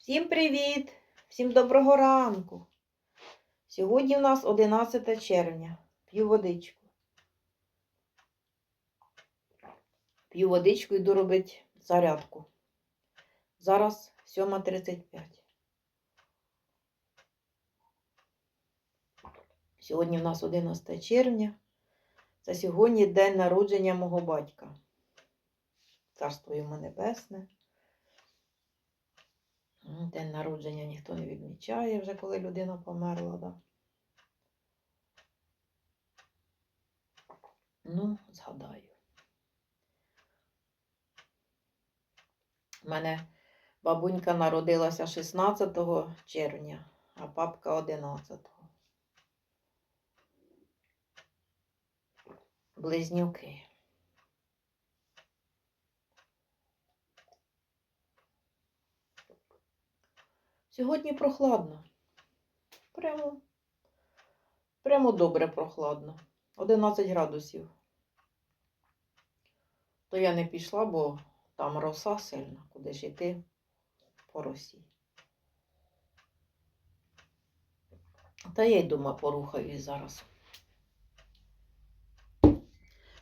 Всім привіт! Всім доброго ранку! Сьогодні у нас 11 червня. П'ю водичку. П'ю водичку, йду робити зарядку. Зараз 7.35. Сьогодні у нас 11 червня. Це сьогодні день народження мого батька. Царство йому небесне. День народження ніхто не відмічає вже, коли людина померла, да. Ну, згадаю. У мене бабунька народилася 16 червня, а папка 11. Близнюки. Сьогодні прохладно. Прямо, прямо добре прохладно. 11 градусів. То я не пішла, бо там роса сильна, куди ж йти по росі. Та я й дома порухаюсь зараз.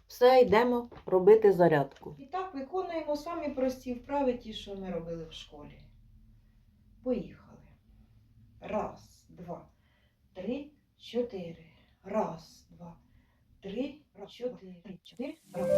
Все, йдемо робити зарядку. І так виконуємо самі прості вправи, ті, що ми робили в школі. Поїхали. Раз, два, три, чотири. Раз, два, три, чотири, чотири. Раз,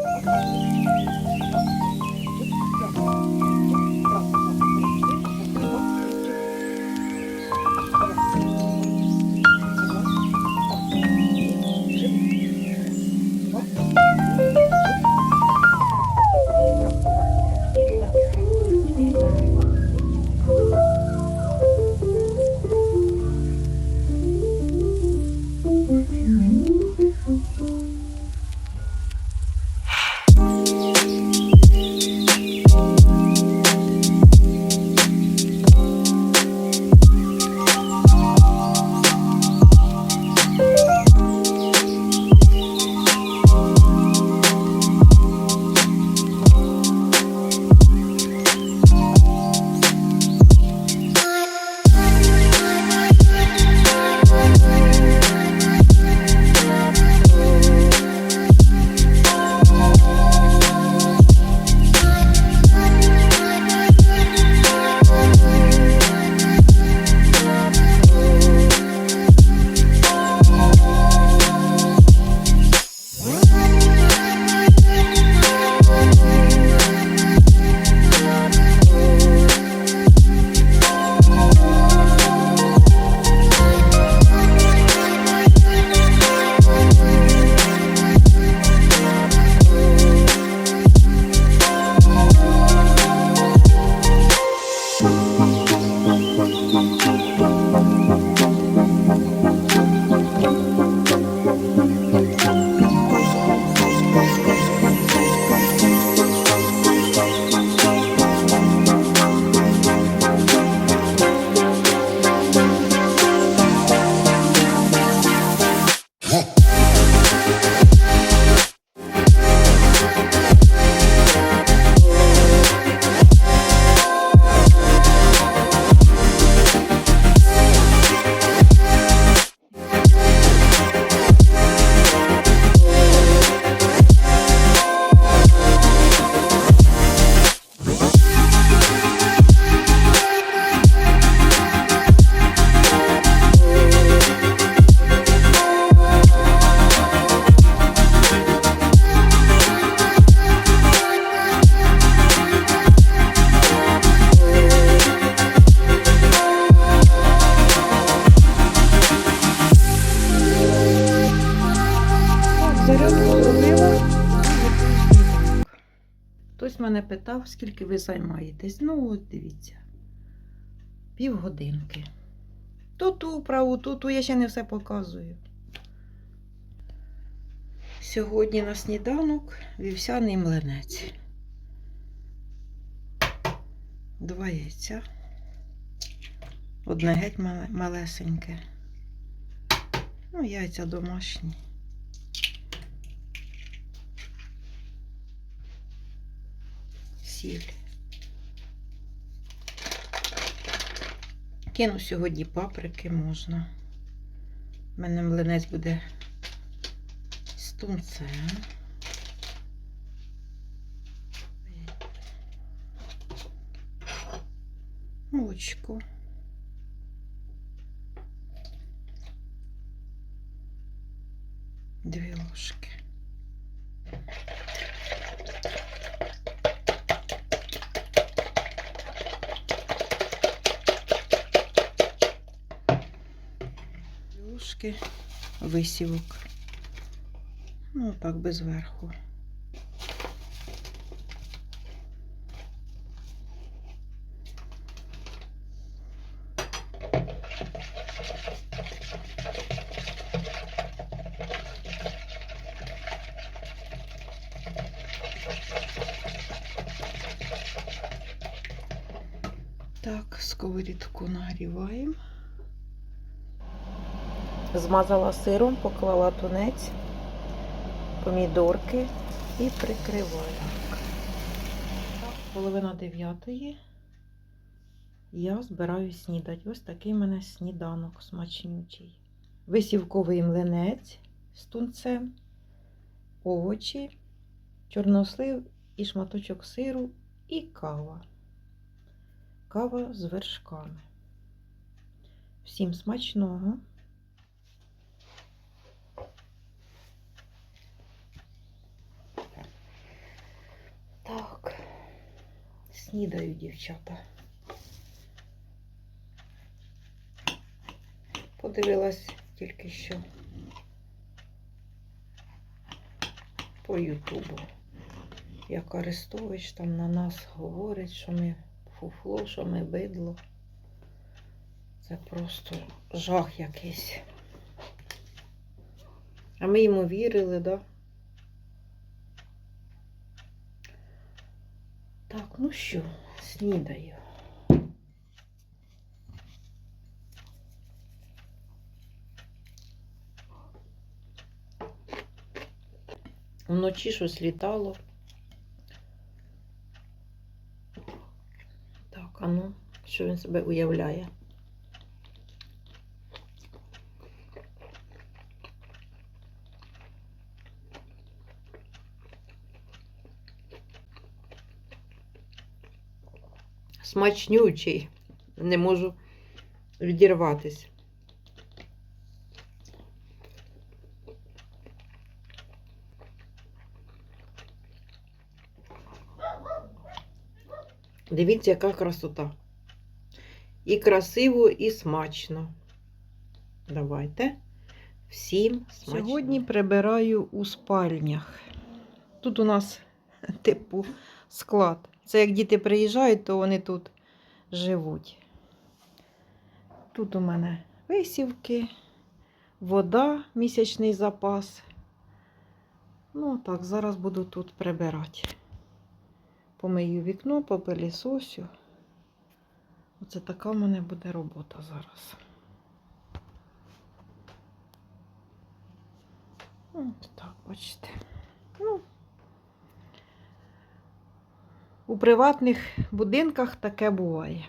Хтось мене питав, скільки ви займаєтесь. Ну, от дивіться. Півгодинки. То ту праву, то ту я ще не все показую. Сьогодні на сніданок вівсяний млинець. Два яйця. Одне геть малесеньке. Ну, яйця домашні. Сіль. Кину сьогодні паприки можна. У мене млинець буде з тунцем. Молочко. Дві ложки. Ложки висівок. Ну, так, без верху. Так, сковорідку нагріваємо. Змазала сиром, поклала тунець, помідорки і прикриваю. Половина дев'ятої. Я збираю снідати. Ось такий в мене сніданок смачнючий. Висівковий млинець з тунцем, овочі, чорнослив і шматочок сиру і кава. Кава з вершками. Всім смачного! Так, снідаю, дівчата. Подивилась тільки що по Ютубу, як Арестович там на нас говорить, що ми фуфло, що ми бидло. Це просто жах якийсь. А ми йому вірили, да? Так, ну що, снідаю. Вночі щось літало. Так, а ну, що він себе уявляє? Смачнючий. Не можу відірватись. Дивіться, яка красота. І красиво, і смачно. Давайте. Всім смачно. Сьогодні прибираю у спальнях. Тут у нас типу склад. Це як діти приїжджають, то вони тут живуть. Тут у мене висівки, вода, місячний запас. Ну, так, зараз буду тут прибирати. Помию вікно, попилісосю. Оце така в мене буде робота зараз. Ось так, бачите. Ну, у приватних будинках таке буває.